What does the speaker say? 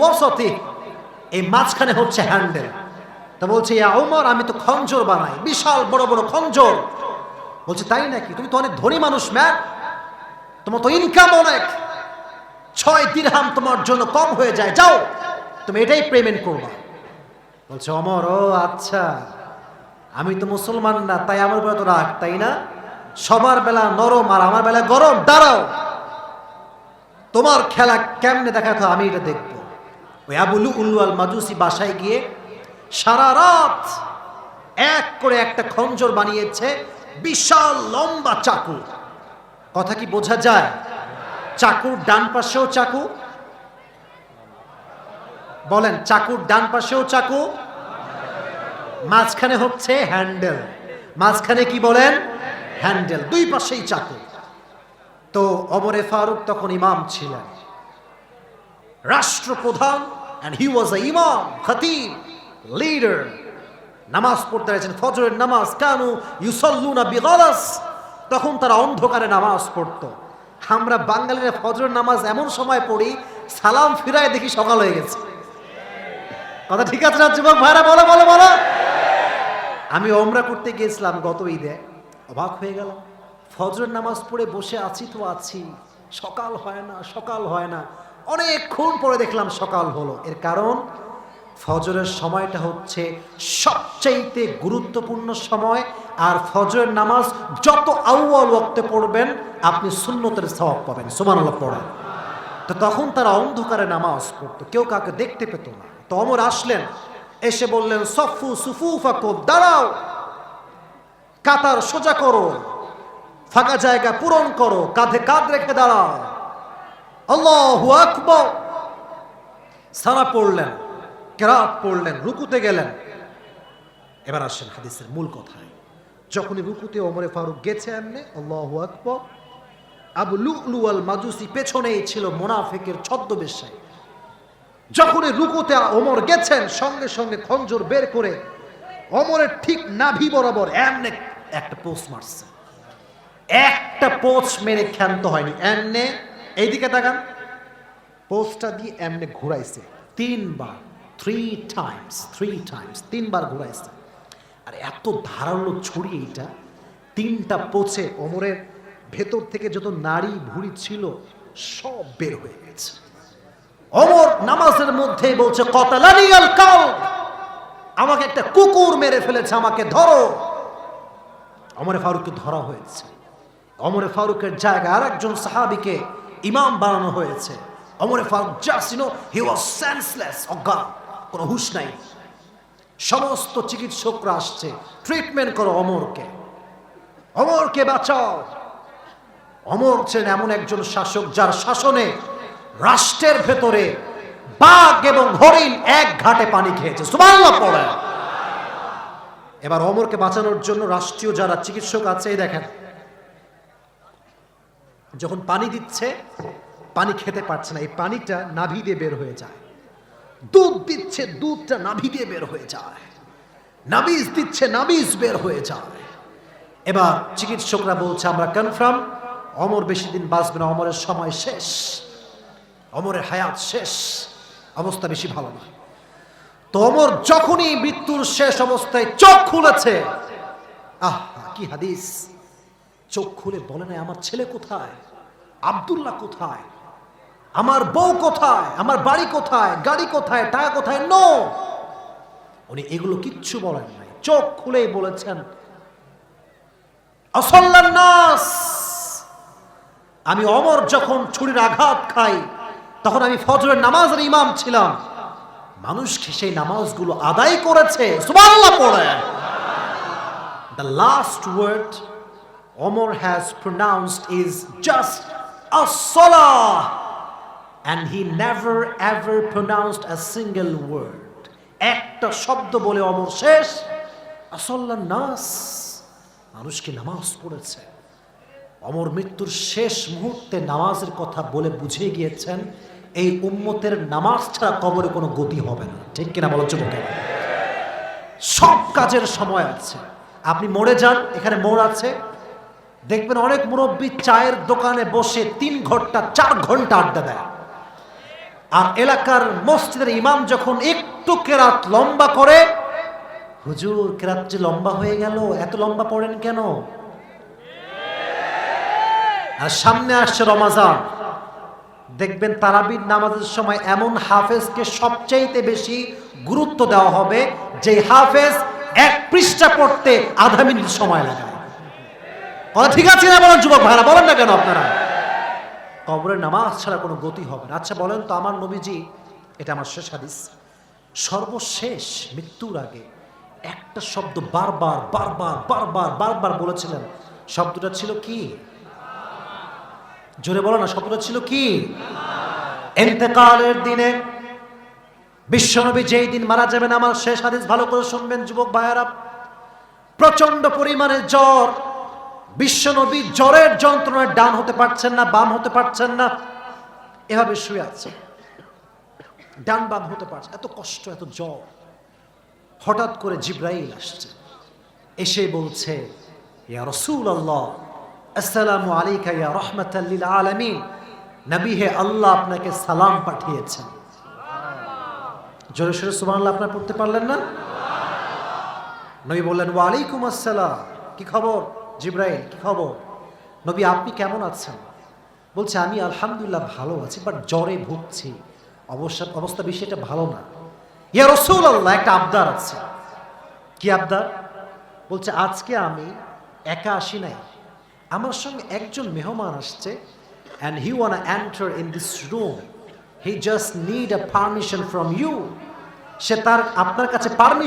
ওয়াসাতি। এই মাঝখানে হচ্ছে হ্যান্ডেল। তা বলছে, ইয়া ওমর আমি তো খঞ্জর বানাই। বিশাল বড় বড় খঞ্জর। বলছে, তাই নাকি? তুমি তো অনেক ধনী মানুষ, ম্যান। তোমার তো ইনকাম অনেক। ছয় দিরহাম তোমার জন্য কম হয়ে যায়। যাও, তুমি এটাই পেমেন্ট করবা। বলছে অমর ও আচ্ছা। আমি তো মুসলমান না, তাই আমার উপরে তো রাগ, তাই না? সবার বেলা নরম আর আমার বেলা গরম। দাঁড়াও। তোমার খেলা কেমনে দেখাতো আমি এটা দেখব। ওই আবুলু মাজুসি বাসায় গিয়ে সারা রাত এক করে একটা খঞ্জর বানিয়েছে বিশাল লম্বা চাকু। কথা কি বোঝা যায়? চাকুর ডান পাশেও চাকু। বলেন, চাকুর ডান পাশেও চাকু। মাঝখানে হচ্ছে হ্যান্ডেল। মাঝখানে কি বলেন? হ্যান্ডেল। দুই পাশেই চাকু। তো অমরে ফারুক তখন ইমাম ছিলেন। রাষ্ট্রপ্রধান অ্যান্ড হি ওয়াজ আ ইমাম খতিব লিডার নামাজ পড়তে রয়েছেন ফজরের নামাজ, কানু ইউসল্লুনা বিগলাস। তখন তারা অন্ধকারে নামাজ পড়তো। আমরা বাঙালিরা ফজরের নামাজ এমন সময় পড়ি, সালাম ফিরায় দেখি সকাল হয়ে গেছে। কথা ঠিক আছে না, যুবক ভাইরা, বলো বলো বলো। আমি ওমরা করতে গিয়েছিলাম গত ঈদে। অবাক হয়ে গেলাম। ফজরের নামাজ পড়ে বসে আছি তো আছি। সকাল হয় না, সকাল হয় না। অনেকক্ষণ পরে দেখলাম সকাল হলো। এর কারণ, ফজরের সময়টা হচ্ছে সবচাইতে গুরুত্বপূর্ণ সময়, আর ফজরের নামাজ যত আউয়াল ওয়াক্তে পড়বেন, আপনি সুন্নতের সওয়াব পাবেন। সুবহানাল্লাহ পড়েন। তো তখন তারা অন্ধকারে নামাজ পড়তো, কেউ কাউকে দেখতে পেত না। তো অমর আসলেন, এসে বললেন, সফু সুফু ফাকো দাঁড়াও, কাতার সোজা করো, ফাঁকা জায়গা পূরণ করো, কাঁধে কাঁধ রেখে দাঁড়াও। আল্লাহ আকবর। সারা পড়লেন, কেরাত পড়লেন, রুকুতে গেলেন। এবার আসেন হাদিসের মূল কথায়। যখনই রুকুতে অমরে ফারুক গেছে এমনি, আল্লাহ আকবর। আবু লুলু আল মাজুসি পেছনেই ছিল মোনাফেকের ছদ্মবেশায় যখনই রুকুতে ওমর গেছেন, সঙ্গে সঙ্গে খঞ্জর বের করে অমরের ঠিক নাভি বরাবর এমনে একটা পোস্ট মারছে। একটা পোস্ট মেরে ক্ষান্ত হয়নি, এমনে এইদিকে তাকান। পোস্টটা দিয়ে এমনি ঘুরাইছে। তিনবার থ্রি টাইমস থ্রি টাইমস তিনবার ঘুরাইছে। আর এত ধারালো ছুরি এইটা। তিনটা পচে ওমরের ভেতর থেকে যত নারী ভুড়ি ছিল, সব বের হয়ে গেছে। অমর নামাজের মধ্যে বলছে কতালানিয়াল কাল আমাকে একটা কুকুর মেরে ফেলেছে, আমাকে ধরো। অমরে ফারুককে ধরা হয়েছে। অমরে ফারুকের জায়গায় আর একজন সাহাবিকে ইমাম বানানো হয়েছে। Omar Farooq just you know he was senseless অজ্ঞান কোনো হুশ নাই। সমস্ত চিকিৎসকরা আসছে ট্রিটমেন্ট করো অমরকে। অমরকে বাঁচাও। অমর ছিলেন এমন একজন শাসক যার শাসনে রাষ্ট্রের ভেতরে বাঘ এবং হরিণ এক ঘাটে পানি খেয়েছে। সুবহানাল্লাহ পড়ে এবার অমরকে বাঁচানোর জন্য রাষ্ট্রীয় যারা চিকিৎসক আছে দেখেন যখন পানি দিচ্ছে, পানি খেতে পারছে না। এই পানিটা নাভি দিয়ে বের হয়ে যায়। দুধ দিচ্ছে, দুধটা নাভি দিয়ে বের হয়ে যায়। নাবিজ দিচ্ছে, নাবিজ বের হয়ে যায়। এবার চিকিৎসকরা বলছে, আমরা কনফার্ম অমর বেশি দিন বাঁচবে না। অমরের সময় শেষ। অমরের হায়াত শেষ। অবস্থা বেশি ভালো না। তো অমর যখনই মৃত্যুর শেষ অবস্থায় চোখ খুলেছে, আহ, কি হাদিস। চোখ খুলে বলে নাই, আমার ছেলে কোথায়? আব্দুল্লাহ কোথায়? আমার বউ কোথায়? আমার বাড়ি কোথায়? গাড়ি কোথায়? টাকা কোথায়? নো! উনি এগুলো কিচ্ছু বলেন নাই। চোখ খুলেই বলেছেন নাস! আমি অমর যখন ছুরির আঘাত খাই, তখন আমি ফজরের নামাজের ইমাম ছিলাম। মানুষ সেই নামাজগুলো আদায় করেছে? পড়ে। The last word Omar has pronounced is just as-salah. And he never, ever pronounced a single word. একটা শব্দ বলে অমর শেষ। আসল্লা নাস। মানুষকে নামাজ পড়েছে? অমর মৃত্যুর শেষ মুহূর্তে নামাজের কথা বলে বুঝিয়ে গিয়েছেন, এই উম্মতের নামাজ ছাড়া কবরে কোনো গতি হবে না। ঠিক কিনা বলো যুবকের সব কাজের সময় আছে। আপনি মরে যান, এখানে মোড় আছে। দেখবেন অনেক মুরব্বী চায়ের দোকানে বসে তিন ঘণ্টা, চার ঘণ্টা আড্ডা দেয়। আর এলাকার মসজিদের ইমাম যখন একটু কেরাত লম্বা করে, হুজুর, কেরাত যে লম্বা হয়ে গেল, এত লম্বা পড়েন কেন? আর সামনে আসছে রমাজান। দেখবেন তারাবির নামাজের সময় এমন হাফেজকে সবচাইতে বেশি গুরুত্ব দেওয়া হবে যে হাফেজ এক পৃষ্ঠা পড়তে আধা মিনিট সময় লাগায় কথা ঠিক আছে না বলেন যুবক ভাইরা, বলেন না কেন আপনারা? কবরের নামাজ ছাড়া কোনো গতি হবে না। আচ্ছা বলেন তো আমার নবীজি, এটা আমার শেষ হাদিস। সর্বশেষ মৃত্যুর আগে একটা শব্দ বারবার বারবার বারবার বারবার বলেছিলেন। শব্দটা ছিল কি? জোরে বলো না, শব্দটা ছিল কি? এতেকালের দিনে বিশ্বনবী যেই দিন মারা যাবেন, আমার শেষ হাদিস ভালো করে শুনবেন যুবক ভাইয়ারা। প্রচণ্ড পরিমাণে জ্বর বিশ্বনবী জ্বরের যন্ত্রণায় ডান হতে পারছেন না, বাম হতে পারছেন না। এভাবে শুয়ে আছে। ডান বাম হতে পারছে এত কষ্ট, এত জ্বর। হঠাৎ করে জিব্রাইল আসছে। এসে বলছে, ইয়া রসুল আল্লাহ আসসালামু আলাইকা ইয়া রহমাতাল্লিল আলামিন। নবী হে আল্লাহ আপনাকে সালাম পাঠিয়েছেন। জোরে সোরে সুবহানাল্লাহ আপনারা পড়তে পারলেন না? নবী বললেন, ওয়ালাইকুম আসসালাম। কি খবর? জিব্রাইল, কি খবর? নবী, আপনি কেমন আছেন? বলছে, আমি আলহামদুলিল্লাহ ভালো আছি বাট জ্বরে ভুগছি। অবস্থা অবস্থা বিষয়টা ভালো না। ইয়া রসুল আল্লাহ একটা আবদার আছে। কি আবদার? বলছে, আজকে আমি একা আসি নাই। আমার সঙ্গে একজন মেহমান আসছে and he want enter in this room he just need a permission from you say তার, আপনার কাছে পারমিশন